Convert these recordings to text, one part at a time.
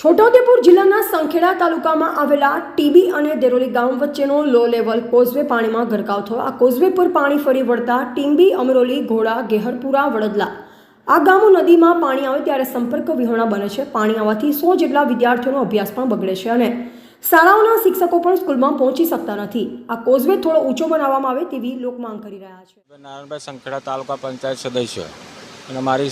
છોટાઉદેપુર જિલ્લાના સંખેડા તાલુકામાં આવેલા ટીબી અને દેરોલી ગામ વચ્ચેનો લો લેવલ કોઝવે પાણીમાં ગરકાવ થયો. આ કોઝવે પર પાણી ફરી વળતા ટીંબી, અમરોલી, ઘોડા, ગેહરપુરા વડદલા આ ગામો નદીમાં પાણી આવે ત્યારે સંપર્ક વિહોણા બને છે. પાણી આવવાથી સો જેટલા વિદ્યાર્થીઓનો અભ્યાસ પણ બગડે છે અને શાળાઓના શિક્ષકો પણ સ્કૂલમાં પહોંચી શકતા નથી. આ કોઝવે થોડો ઊંચો બનાવવામાં આવે તેવી લોક માંગ કરી રહ્યા છે. નારાયણભાઈ સંખેડા તાલુકા પંચાયત સદસ્ય. અને મારી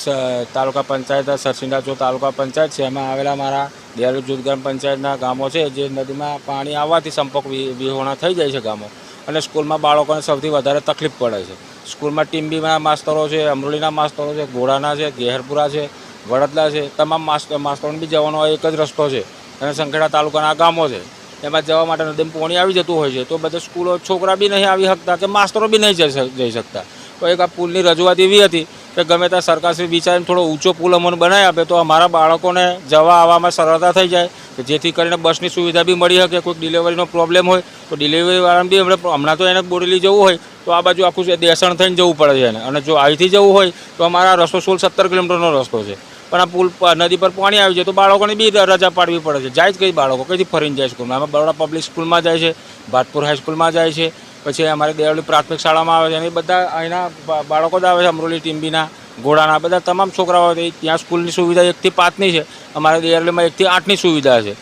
તાલુકા પંચાયત સરસિંડા જો તાલુકા પંચાયત છે. એમાં આવેલા મારા દયાલુ જૂથ ગ્રામ પંચાયતના ગામો છે. જે નદીમાં પાણી આવવાથી સંપર્ક વિહોણા થઈ જાય છે ગામો. અને સ્કૂલમાં બાળકોને સૌથી વધારે તકલીફ પડે છે. સ્કૂલમાં ટીમ્બીના માસ્તરો છે, અમરોલીના માસ્તરો છે ઘોડાના છે, ગેહરપુરા છે, વડદલા છે, તમામ માસ્તર માસ્તરોને બી જવાનો એક જ રસ્તો છે. અને સંખેડા તાલુકાના ગામો છે. એમાં જવા માટે નદીમાં પોણી આવી જતું હોય છે. તો બધા સ્કૂલો છોકરા બી નહીં આવી શકતા કે માસ્તરો બી નહીં જઈ શકતા. તો એક આ પુલની રજૂઆત એવી હતી કે ગમે ત્યાં સરકારશ્રી વિચારીને થોડો ઊંચો પુલ અમને બનાવી આપે તો અમારા બાળકોને જવા આવવામાં સરળતા થઈ જાય. કે જેથી કરીને બસની સુવિધા બી મળી શકે કોઈક ડિલિવરીનો પ્રોબ્લેમ હોય તો ડિલિવરીવાળાને બી હમણાં હમણાં તો એને બોરેલી જવું હોય તો આ બાજુ આખું દેસણ થઈને જવું પડે છે એને. અને જો અહીંથી જવું હોય તો અમારા રસ્તો સોળ સત્તર કિલોમીટરનો રસ્તો છે. પણ આ પુલ નદી પર પાણી આવી જાય તો બાળકોને બી રજા પાડવી પડે છે. જાય જ કઈ બાળકો, કઈથી ફરીને જાય સ્કૂલમાં? આમાં બરોડા પબ્લિક સ્કૂલમાં જાય છે ભાટપુર હાઈસ્કૂલમાં જાય છે. પછી અમારે દેવળી પ્રાથમિક શાળામાં આવે છે અને એ બધા અહીંના બાળકો જ આવે છે અમરોલી ટીમ્બીના ઘોડાના બધા તમામ છોકરાઓ છે. ત્યાં સ્કૂલની સુવિધા એકથી પાંચની છે. અમારે દેવળીમાં એકથી આઠની સુવિધા છે.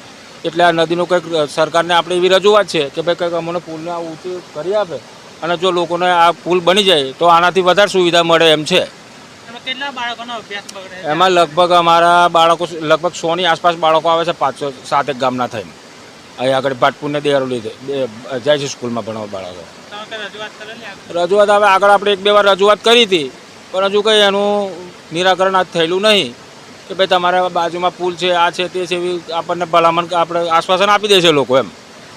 એટલે આ નદીનું કંઈક સરકારને આપણે એવી રજૂઆત છે કે ભાઈ કંઈક અમને પુલને આ ઊંચી કરી આપે અને જો લોકોને આ પુલ બની જાય તો આનાથી વધારે સુવિધા મળે એમ છે. એમાં કેટલા બાળકોનો છે? એમાં લગભગ અમારા બાળકો લગભગ સોની આસપાસ બાળકો આવે છે પાંચસો સાતેક ગામના થઈને. અહીં આગળ ભાટપુરને બે- જાય છે સ્કૂલમાં ભણવા બાળકો. રજૂઆત હવે આગળ આપણે એક બે વાર રજૂઆત કરી હતી, પણ હજુ કંઈ એનું નિરાકરણ આજ થયેલું નહીં કે ભાઈ તમારા બાજુમાં પુલ છે, આ છે, તે છે એવી આપણને ભલામણ આપણે આશ્વાસન આપી દે છે લોકો એમ.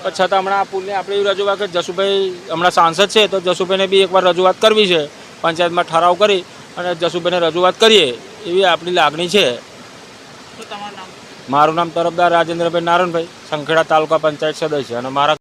પણ છતાં હમણાં આ પુલની આપણે એવી રજૂઆત કે જસુભાઈ હમણાં સાંસદ છે, તો જસુભાઈને બી એકવાર રજૂઆત કરવી છે, પંચાયતમાં ઠરાવ કરી અને જસુભાઈને રજૂઆત કરીએ, એવી આપણી લાગણી છે. તમારું નામ મારું નામ તરફદાર રાજેન્દ્રભાઈ નારણભાઈ સંખેડા તાલુકા પંચાયત સદસ્ય અને મારા